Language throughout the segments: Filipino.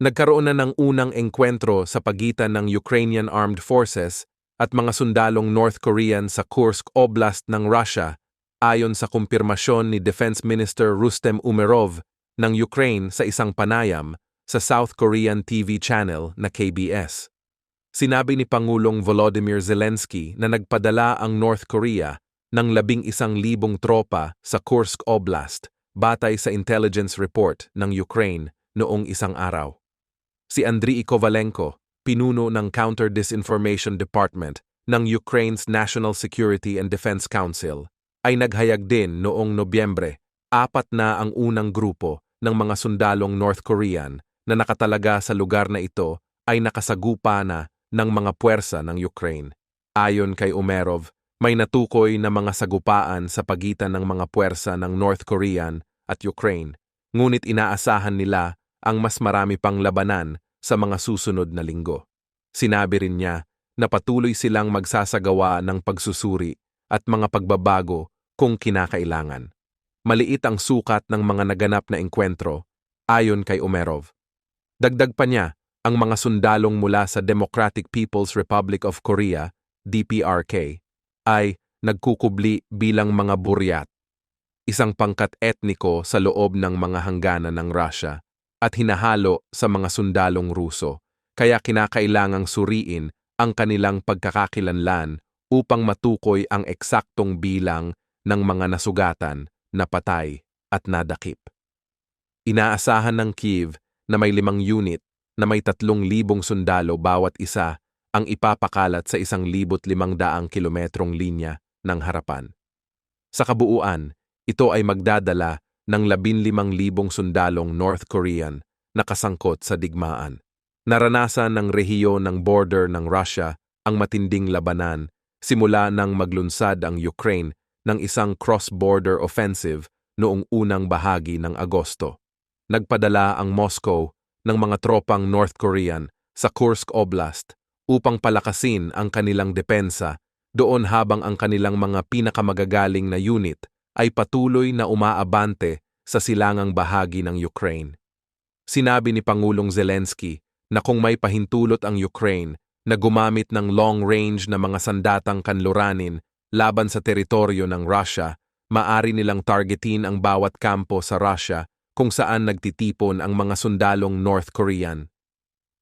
Nagkaroon na ng unang engkwentro sa pagitan ng Ukrainian Armed Forces at mga sundalong North Korean sa Kursk Oblast ng Russia ayon sa kumpirmasyon ni Defense Minister Rustem Umerov ng Ukraine sa isang panayam sa South Korean TV channel na KBS. Sinabi ni Pangulong Volodymyr Zelensky na nagpadala ang North Korea ng labing isang libong tropa sa Kursk Oblast batay sa intelligence report ng Ukraine noong isang araw. Si Andriy Kovalenko, pinuno ng Counter-Disinformation Department ng Ukraine's National Security and Defense Council, ay naghayag din noong Nobyembre, apat na ang unang grupo ng mga sundalong North Korean na nakatalaga sa lugar na ito ay nakasagupa na ng mga puwersa ng Ukraine. Ayon kay Umerov, may natukoy na mga sagupaan sa pagitan ng mga puwersa ng North Korean at Ukraine, ngunit inaasahan nila ang mas marami pang labanan sa mga susunod na linggo. Sinabi rin niya na patuloy silang magsasagawa ng pagsusuri at mga pagbabago kung kinakailangan. Maliit ang sukat ng mga naganap na engkwentro, ayon kay Umerov. Dagdag pa niya, ang mga sundalong mula sa Democratic People's Republic of Korea, DPRK, ay nagkukubli bilang mga buryat, isang pangkat etniko sa loob ng mga hangganan ng Russia at hinahalo sa mga sundalong Ruso, kaya kinakailangang suriin ang kanilang pagkakakilanlan upang matukoy ang eksaktong bilang ng mga nasugatan, napatay at nadakip. Inaasahan ng Kiev na may limang unit na may tatlong libong sundalo bawat isa ang ipapakalat sa isang libot limang daang kilometrong linya ng harapan. Sa kabuuan, ito ay magdadala ng 15,000 sundalong North Korean na kasangkot sa digmaan. Naranasan ng rehiyon ng border ng Russia ang matinding labanan simula nang maglunsad ang Ukraine ng isang cross-border offensive noong unang bahagi ng Agosto. Nagpadala ang Moscow ng mga tropang North Korean sa Kursk Oblast upang palakasin ang kanilang depensa doon habang ang kanilang mga pinakamagagaling na unit ay patuloy na umaabante sa silangang bahagi ng Ukraine. Sinabi ni Pangulong Zelensky na kung may pahintulot ang Ukraine na gumamit ng long-range na mga sandatang kanluranin laban sa teritoryo ng Russia, maari nilang targetin ang bawat kampo sa Russia kung saan nagtitipon ang mga sundalong North Korean.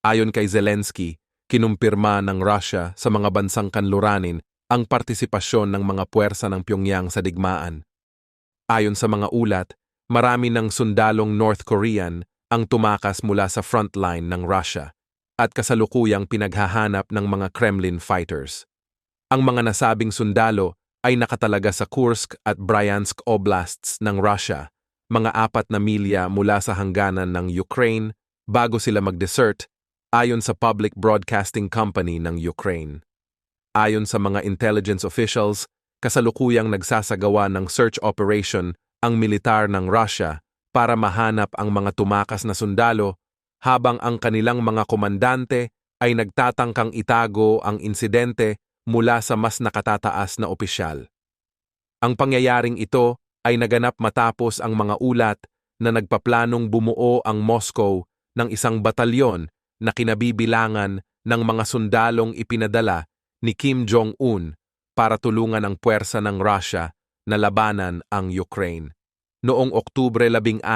Ayon kay Zelensky, kinumpirma ng Russia sa mga bansang kanluranin ang partisipasyon ng mga puwersa ng Pyongyang sa digmaan. Ayon sa mga ulat, marami ng sundalong North Korean ang tumakas mula sa frontline ng Russia at kasalukuyang pinaghahanap ng mga Kremlin fighters. Ang mga nasabing sundalo ay nakatalaga sa Kursk at Bryansk Oblasts ng Russia, mga apat na milya mula sa hangganan ng Ukraine bago sila mag-desert ayon sa Public Broadcasting Company ng Ukraine. Ayon sa mga intelligence officials, kasalukuyang nagsasagawa ng search operation ang militar ng Russia para mahanap ang mga tumakas na sundalo habang ang kanilang mga komandante ay nagtatangkang itago ang insidente mula sa mas nakatataas na opisyal. Ang pangyayaring ito ay naganap matapos ang mga ulat na nagpaplanong bumuo ang Moscow ng isang batalyon na kinabibilangan ng mga sundalong ipinadala ni Kim Jong-un para tulungan ang puwersa ng Russia na labanan ang Ukraine. Noong Oktubre 16,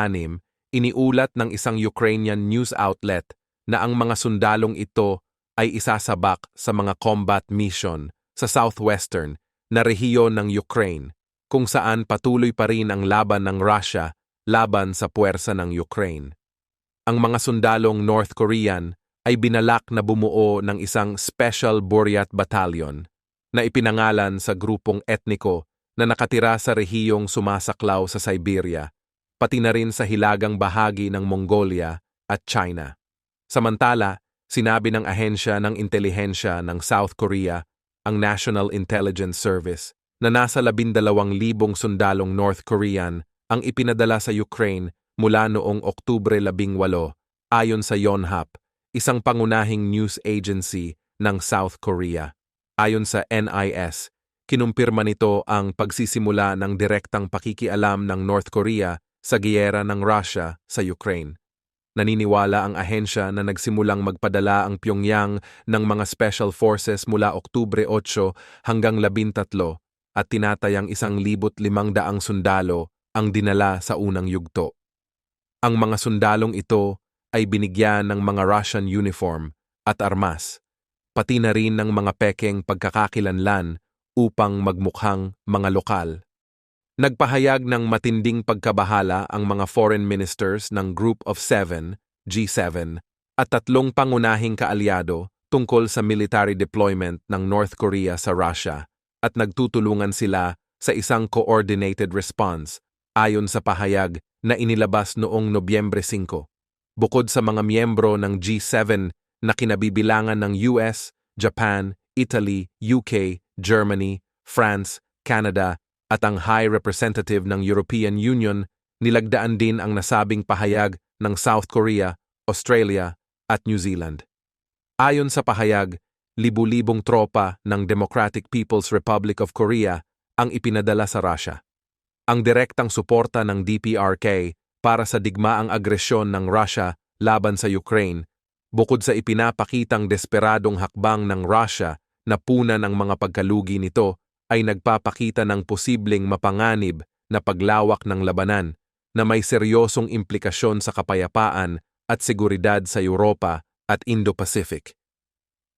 iniulat ng isang Ukrainian news outlet na ang mga sundalong ito ay isasabak sa mga combat mission sa southwestern na rehiyon ng Ukraine kung saan patuloy pa rin ang laban ng Russia laban sa puwersa ng Ukraine. Ang mga sundalong North Korean ay binalak na bumuo ng isang Special Buryat Battalion na ipinangalan sa grupong etniko na nakatira sa rehiyong sumasaklaw sa Siberia, pati na rin sa hilagang bahagi ng Mongolia at China. Samantala, sinabi ng ahensya ng intelihensya ng South Korea, ang National Intelligence Service, na nasa labindalawang libong sundalong North Korean ang ipinadala sa Ukraine mula noong Oktubre 18 ayon sa Yonhap, isang pangunahing news agency ng South Korea. Ayon sa NIS, kinumpirma nito ang pagsisimula ng direktang pakikialam ng North Korea sa giyera ng Russia sa Ukraine. Naniniwala ang ahensya na nagsimulang magpadala ang Pyongyang ng mga special forces mula Oktubre 8 hanggang 13 at tinatayang isang libot limang daang sundalo ang dinala sa unang yugto. Ang mga sundalong ito ay binigyan ng mga Russian uniform at armas, pati na rin ng mga pekeng pagkakakilanlan upang magmukhang mga lokal. Nagpahayag ng matinding pagkabahala ang mga foreign ministers ng Group of Seven, G7, at tatlong pangunahing kaalyado tungkol sa military deployment ng North Korea sa Russia at nagtutulungan sila sa isang coordinated response ayon sa pahayag na inilabas noong Nobyembre 5. Bukod sa mga miyembro ng G7 na kinabibilangan ng US, Japan, Italy, UK, Germany, France, Canada, at ang High Representative ng European Union, nilagdaan din ang nasabing pahayag ng South Korea, Australia at New Zealand. Ayon sa pahayag, libu-libong tropa ng Democratic People's Republic of Korea ang ipinadala sa Russia. Ang direktang suporta ng DPRK para sa digmaang agresyon ng Russia laban sa Ukraine, bukod sa ipinapakitang desperadong hakbang ng Russia na puna ng mga pagkalugi nito ay nagpapakita ng posibleng mapanganib na paglawak ng labanan na may seryosong implikasyon sa kapayapaan at seguridad sa Europa at Indo-Pacific.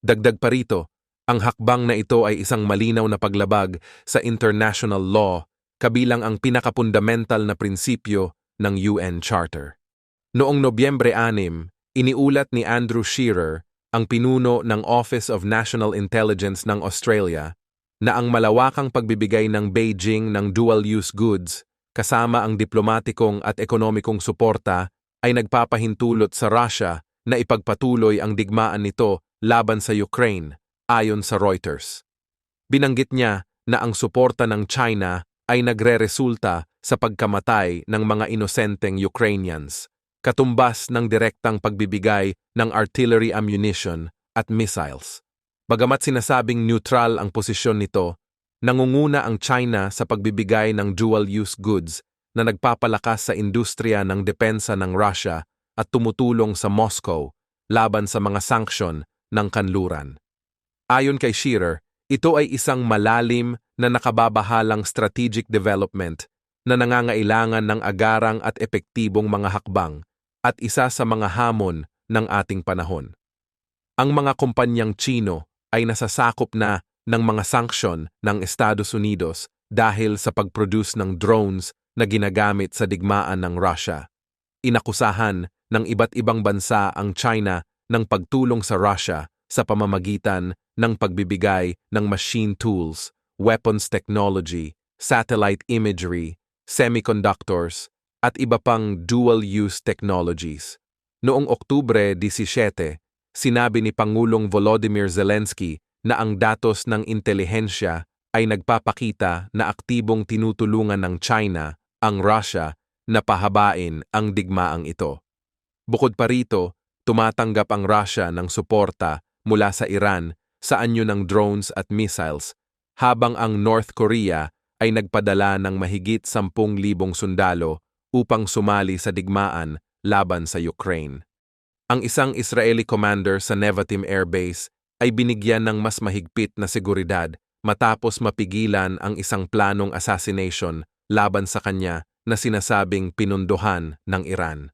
Dagdag pa rito, ang hakbang na ito ay isang malinaw na paglabag sa international law kabilang ang pinakapundamental na prinsipyo ng UN Charter. Noong Nobyembre 6, iniulat ni Andrew Shearer, ang pinuno ng Office of National Intelligence ng Australia, na ang malawakang pagbibigay ng Beijing ng dual-use goods kasama ang diplomatikong at ekonomikong suporta ay nagpapahintulot sa Russia na ipagpatuloy ang digmaan nito laban sa Ukraine, ayon sa Reuters. Binanggit niya na ang suporta ng China ay nagre-resulta sa pagkamatay ng mga inosenteng Ukrainians, katumbas ng direktang pagbibigay ng artillery ammunition at missiles. Bagamat sinasabing neutral ang posisyon nito, nangunguna ang China sa pagbibigay ng dual-use goods na nagpapalakas sa industriya ng depensa ng Russia at tumutulong sa Moscow laban sa mga sanksyon ng kanluran. Ayon kay Shearer, ito ay isang malalim na nakababahalang strategic development na nangangailangan ng agarang at epektibong mga hakbang at isa sa mga hamon ng ating panahon. Ang mga kumpanyang Chino ay nasasakop na ng mga sanksyon ng Estados Unidos dahil sa pag-produce ng drones na ginagamit sa digmaan ng Russia. Inakusahan ng iba't ibang bansa ang China ng pagtulong sa Russia sa pamamagitan ng pagbibigay ng machine tools, weapons technology, satellite imagery, semiconductors, at iba pang dual-use technologies. Noong Oktubre 17, sinabi ni Pangulong Volodymyr Zelensky na ang datos ng intelihensya ay nagpapakita na aktibong tinutulungan ng China ang Russia na pahabain ang digmaang ito. Bukod pa rito, tumatanggap ang Russia ng suporta mula sa Iran sa anyo ng drones at missiles, habang ang North Korea ay nagpadala ng mahigit 10,000 sundalo upang sumali sa digmaan laban sa Ukraine. Ang isang Israeli commander sa Nevatim Air Base ay binigyan ng mas mahigpit na seguridad matapos mapigilan ang isang planong assassination laban sa kanya na sinasabing pinunduhan ng Iran.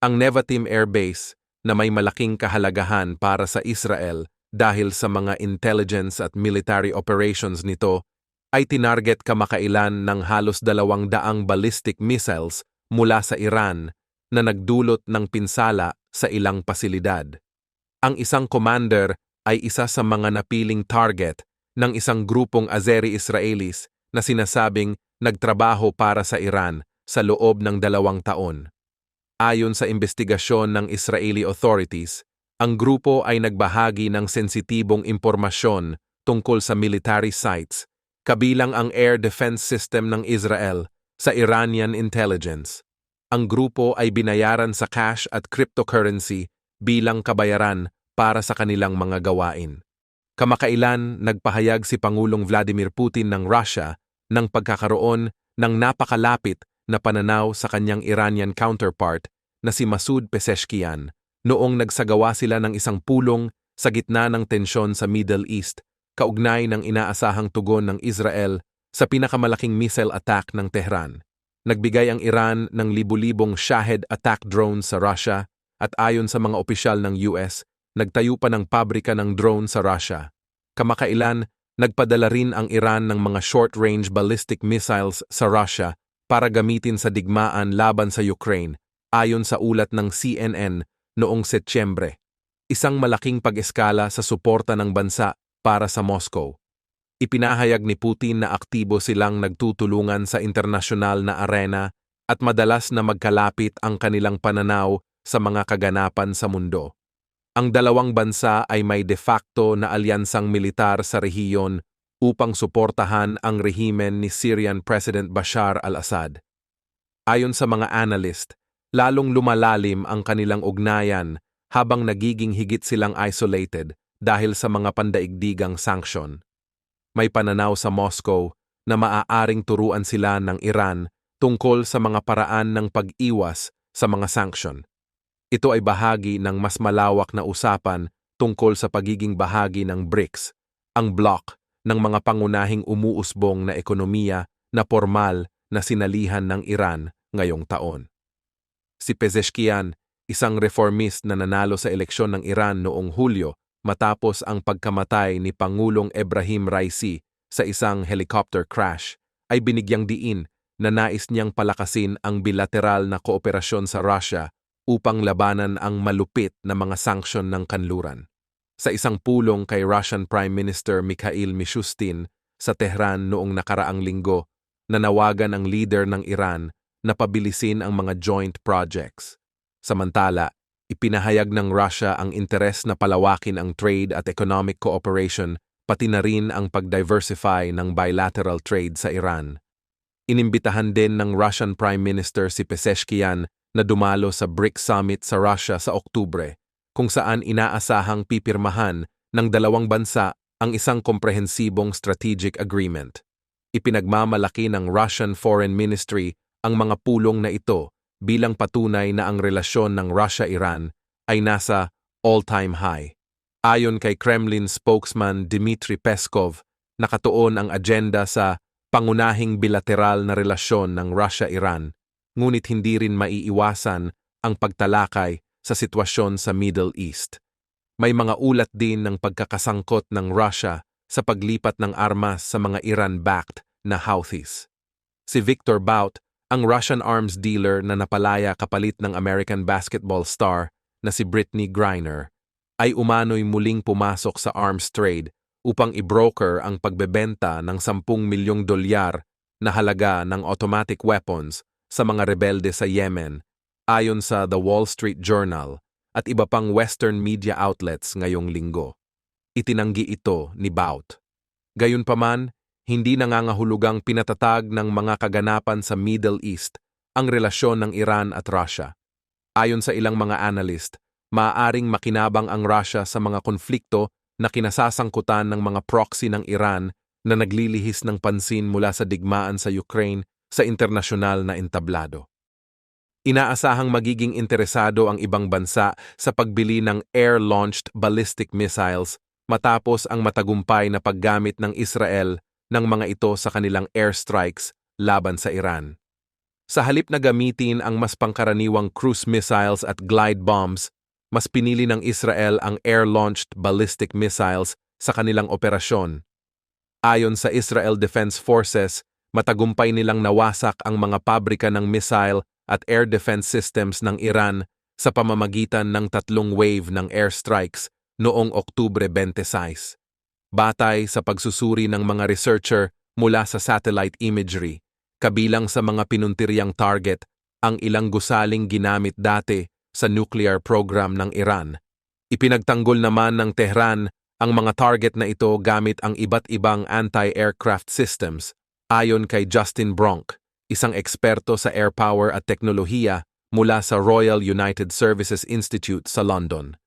Ang Nevatim Air Base, na may malaking kahalagahan para sa Israel dahil sa mga intelligence at military operations nito, ay tinarget kamakailan ng halos dalawang daang ballistic missiles mula sa Iran na nagdulot ng pinsala sa ilang pasilidad. Ang isang commander ay isa sa mga napiling target ng isang grupong Azeri-Israelis na sinasabing nagtrabaho para sa Iran sa loob ng dalawang taon. Ayon sa investigasyon ng Israeli authorities, ang grupo ay nagbahagi ng sensitibong impormasyon tungkol sa military sites, kabilang ang air defense system ng Israel sa Iranian intelligence ang grupo ay binayaran sa cash at cryptocurrency bilang kabayaran para sa kanilang mga gawain. Kamakailan, nagpahayag si Pangulong Vladimir Putin ng Russia ng pagkakaroon ng napakalapit na pananaw sa kanyang Iranian counterpart na si Masoud Pezeshkian noong nagsagawa sila ng isang pulong sa gitna ng tensyon sa Middle East kaugnay ng inaasahang tugon ng Israel sa pinakamalaking missile attack ng Tehran. Nagbigay ang Iran ng libu-libong Shahed attack drones sa Russia at ayon sa mga opisyal ng US, nagtayo pa ng pabrika ng drone sa Russia. Kamakailan, nagpadala rin ang Iran ng mga short-range ballistic missiles sa Russia para gamitin sa digmaan laban sa Ukraine, ayon sa ulat ng CNN noong Setyembre. Isang malaking pag-eskala sa suporta ng bansa para sa Moscow. Ipinahayag ni Putin na aktibo silang nagtutulungan sa internasyonal na arena at madalas na magkalapit ang kanilang pananaw sa mga kaganapan sa mundo. Ang dalawang bansa ay may de facto na alyansang militar sa rehiyon upang suportahan ang rehimen ni Syrian President Bashar al-Assad. Ayon sa mga analyst, lalong lumalalim ang kanilang ugnayan habang nagiging higit silang isolated dahil sa mga pandaigdigang sanksyon may pananaw sa Moscow na maaaring turuan sila ng Iran tungkol sa mga paraan ng pag-iwas sa mga sanksyon. Ito ay bahagi ng mas malawak na usapan tungkol sa pagiging bahagi ng BRICS, ang block ng mga pangunahing umuusbong na ekonomiya na formal na sinalihan ng Iran ngayong taon. Si Pezeshkian, isang reformist na nanalo sa eleksyon ng Iran noong Hulyo matapos ang pagkamatay ni Pangulong Ebrahim Raisi sa isang helicopter crash, ay binigyang diin na nais niyang palakasin ang bilateral na kooperasyon sa Russia upang labanan ang malupit na mga sanksyon ng kanluran. Sa isang pulong kay Russian Prime Minister Mikhail Mishustin sa Tehran noong nakaraang linggo, nanawagan ang leader ng Iran na pabilisin ang mga joint projects. Samantala, Ipinahayag ng Russia ang interes na palawakin ang trade at economic cooperation pati na rin ang pag-diversify ng bilateral trade sa Iran. Inimbitahan din ng Russian Prime Minister si Pezeshkian na dumalo sa BRICS Summit sa Russia sa Oktubre, kung saan inaasahang pipirmahan ng dalawang bansa ang isang komprehensibong strategic agreement. Ipinagmamalaki ng Russian Foreign Ministry ang mga pulong na ito bilang patunay na ang relasyon ng Russia-Iran ay nasa all-time high. Ayon kay Kremlin spokesman Dmitry Peskov, nakatuon ang agenda sa pangunahing bilateral na relasyon ng Russia-Iran, ngunit hindi rin maiiwasan ang pagtalakay sa sitwasyon sa Middle East. May mga ulat din ng pagkakasangkot ng Russia sa paglipat ng armas sa mga Iran-backed na Houthis. Si Victor Bout, ang Russian arms dealer na napalaya kapalit ng American basketball star na si Brittany Griner, ay umano'y muling pumasok sa arms trade upang i-broker ang pagbebenta ng 10 milyong dolyar na halaga ng automatic weapons sa mga rebelde sa Yemen, ayon sa The Wall Street Journal at iba pang Western media outlets ngayong linggo. Itinanggi ito ni Bout. Gayunpaman, hindi nangangahulugang pinatatag ng mga kaganapan sa Middle East ang relasyon ng Iran at Russia. Ayon sa ilang mga analyst, maaaring makinabang ang Russia sa mga konflikto na kinasasangkutan ng mga proxy ng Iran na naglilihis ng pansin mula sa digmaan sa Ukraine sa internasyonal na entablado. Inaasahang magiging interesado ang ibang bansa sa pagbili ng air-launched ballistic missiles matapos ang matagumpay na paggamit ng Israel ng mga ito sa kanilang airstrikes laban sa Iran. Sa halip na gamitin ang mas pangkaraniwang cruise missiles at glide bombs, mas pinili ng Israel ang air-launched ballistic missiles sa kanilang operasyon. Ayon sa Israel Defense Forces, matagumpay nilang nawasak ang mga pabrika ng missile at air defense systems ng Iran sa pamamagitan ng tatlong wave ng airstrikes noong Oktubre 26 batay sa pagsusuri ng mga researcher mula sa satellite imagery, kabilang sa mga pinuntiryang target ang ilang gusaling ginamit dati sa nuclear program ng Iran. Ipinagtanggol naman ng Tehran ang mga target na ito gamit ang iba't ibang anti-aircraft systems ayon kay Justin Bronk, isang eksperto sa air power at teknolohiya mula sa Royal United Services Institute sa London.